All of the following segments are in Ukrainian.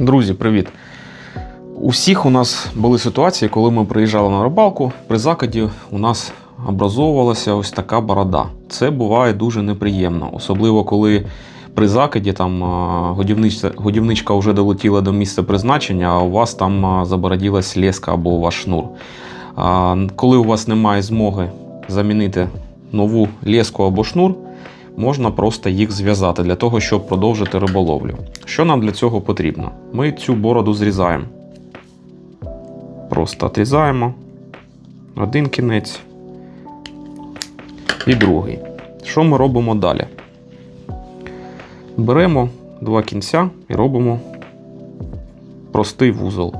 Друзі, привіт! У всіх у нас були ситуації, коли ми приїжджали на рибалку. При закиді у нас образовувалася ось така борода. Це буває дуже неприємно, особливо коли при закиді там годівничка, годівничка вже долетіла до місця призначення, а у вас там забороділась леска або ваш шнур. Коли у вас немає змоги замінити нову леску або шнур, можна просто їх зв'язати для того, щоб продовжити риболовлю. Що нам для цього потрібно? Ми цю бороду зрізаємо. Просто отрізаємо один кінець і другий. Що ми робимо далі? Беремо два кінця і робимо простий вузол.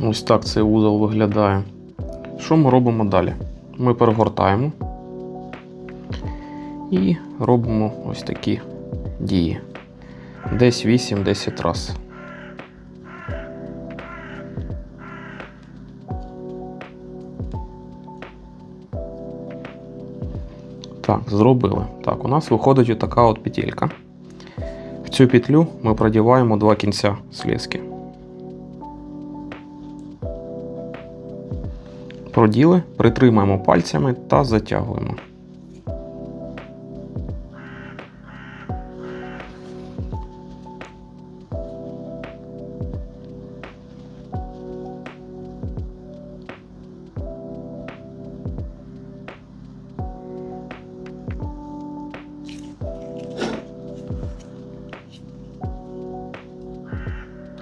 Ось так цей вузол виглядає. Що ми робимо далі? Ми перегортаємо і робимо ось такі дії. Десь 8-10 раз. Так, зробили. Так, у нас виходить отака от петелька. В цю петлю ми продіваємо два кінця слізки. Проділи, притримаємо пальцями та затягуємо.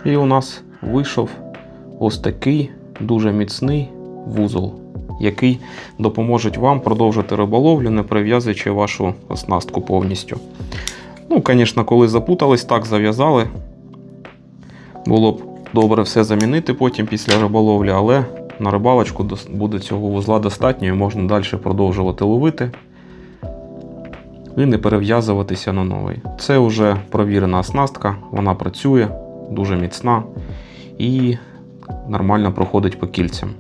І у нас вийшов ось такий дуже міцний вузол, який допоможе вам продовжити риболовлю, не прив'язуючи вашу оснастку повністю. Ну, звісно, коли запутались, так зав'язали. Було б добре все замінити потім після риболовлі, але на рибалочку буде цього вузла достатньо і можна далі продовжувати ловити і не перев'язуватися на новий. Це вже провірена оснастка, вона працює, дуже міцна і нормально проходить по кільцям.